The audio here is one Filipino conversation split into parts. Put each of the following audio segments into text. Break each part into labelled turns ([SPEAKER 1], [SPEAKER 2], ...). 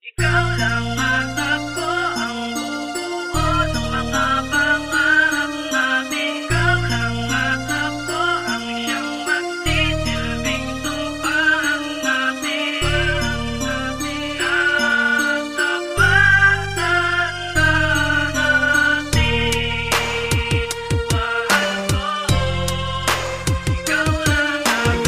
[SPEAKER 1] Ikaw lang at ako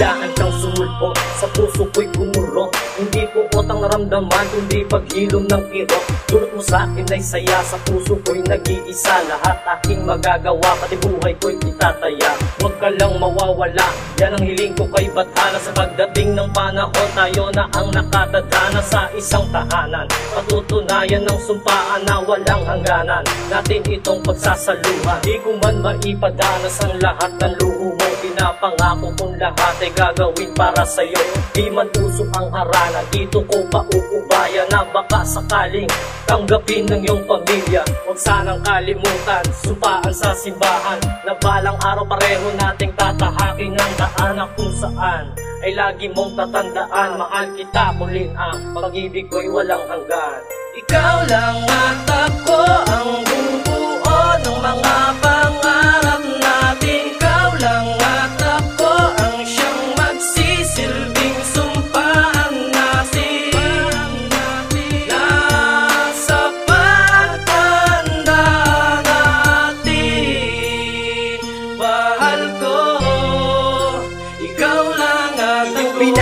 [SPEAKER 2] Biglaan kang sumulpo Sa puso ko'y gumuro. Hindi ko otang naramdaman Kundi paghilom ng kirot Dulot mo sa akin ay saya Sa puso ko'y nag-iisa. Lahat aking magagawa Pati buhay ko'y itataya. Huwag ka lang mawawala Yan ang hiling ko kay Bathala. Sa pagdating ng panahon Tayo na ang nakatadhana Sa isang tahanan. Patutunayan ng sumpaan Na walang hangganan. Natin itong pagsasaluhan Di ko man maipadanas Ang lahat ng luho Pinapangako kong lahat ay gagawin para sa'yo. Di man uso ang harana Dito ko pa uubayan Na baka sakaling tanggapin ng iyong pamilya. Huwag sanang kalimutan Sumpaan sa simbahan. Na balang araw pareho nating tatahakin Ang daanan kung saan Ay lagi mong tatandaan. Mahal kita kulin ang Pag-ibig ko'y walang hanggan.
[SPEAKER 1] Ikaw lang at ako ang bubuo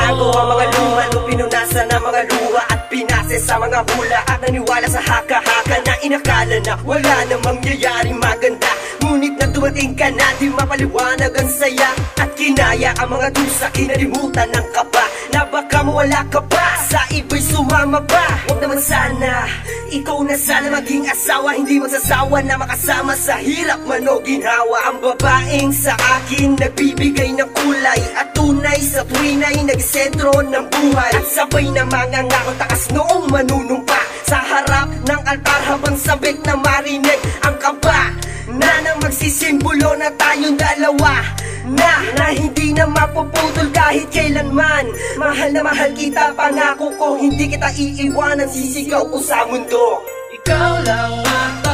[SPEAKER 3] Binago ang mga luma Nung pinunasan ang mga luha At pinase sa mga hula At naniwala sa haka-haka Na inakala na wala namang mangyayari maganda. Ngunit nang dumating ka na Di mapaliwanag ang saya At kinaya ang mga dusa Kinalimutan ng kaba Na baka mawala ka pa. Sa iba'y sumama pa. Huwag naman sana. Ikaw na sana maging asawa. Hindi magsasawa na makasama Sa hirap man o ginhawa Ang babaeng sa akin Nagbibigay ng kulay At tunay sa tuwin ay nagsentro ng buhay. At sabay na mga ngako takas noong manunumpa. Sa harap ng altar habang sabik na marinig ang Na nang magsisimbolo na tayong dalawa na, na hindi na mapuputol kahit kailanman. Mahal na mahal kita, pangako ko Hindi kita iiwanan, sisigaw ko sa mundo.
[SPEAKER 1] Ikaw lang ako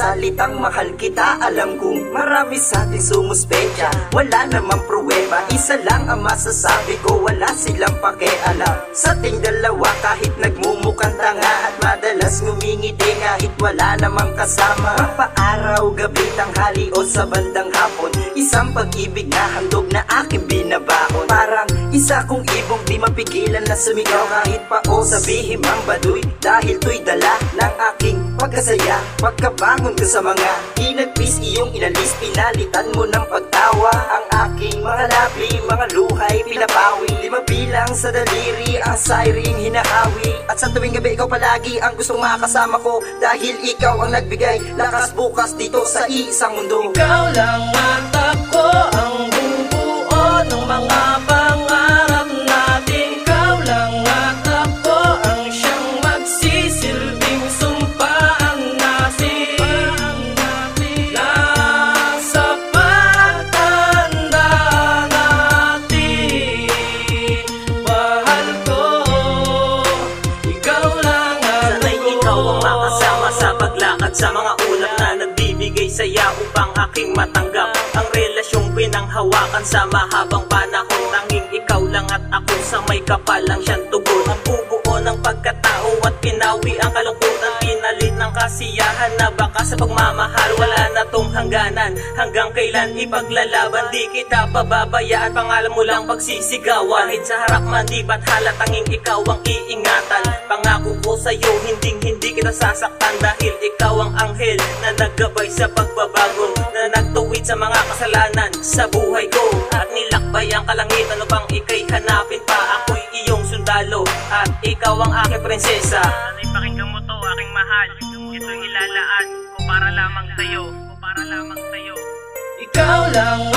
[SPEAKER 3] salitang mahal kita. Alam kong marami sa ating sumuspecha. Wala namang pruweba, isa lang ang masasabi ko. Wala silang pakialam. Sa ting dalawa kahit nagmumukhang tanga At madalas ngumingiti kahit wala namang kasama. Mapaaraw, gabi, tanghali o sa bandang hapon Isang pag-ibig na handog na aking binabaon. Parang isa kong ibong di mapigilan na sumigaw Kahit pa o sabihin mang baduy. Dahil to'y dala ng aking pagkasaya Pagkabangon ko sa mga inagpis. Iyong inalis Pinalitan mo ng pagtawa Ang aking mga labi, mga luhay pinapawi Di mabilang sa daliri. Ang siring hinahawi At sa tuwing gabi ikaw palagi ang gustong makasama ko. Dahil ikaw ang nagbigay lakas bukas dito sa isang mundo.
[SPEAKER 1] Ikaw lang at ako ang
[SPEAKER 2] sa mga ulap na nagbibigay saya upang aking matanggap. Ang relasyong pinanghawakan sa mahabang panahon tanging ikaw lang at ako sa may kapalang siyang tugon. Ang bubuo ng pagkatao at pinawi ang kalungkutan. Pinalit ng kasiyahan na baka sa pagmamahal wala na tong hangganan. Hanggang kailan ipaglalaban? Di kita pababayaan. Pangalan mo lang pagsisigawan. Kahit sa harap man di ba't halatanging ikaw ang iingatan? Pangako ko sa'yo hinding kita sasaktan dahil ikaw ang anghel na naggabay sa pagbabago na nagtuwid sa mga kasalanan sa buhay ko. At nilakbay ang kalangitan upang ikay hanapin pa? Ako'y iyong sundalo at ikaw ang aking prinsesa.
[SPEAKER 1] Sana'y pakinggan mo to aking mahal. Ito'y ilala
[SPEAKER 4] lahat ko para lamang sa'yo, ko para lamang sa'yo.
[SPEAKER 1] Ikaw lang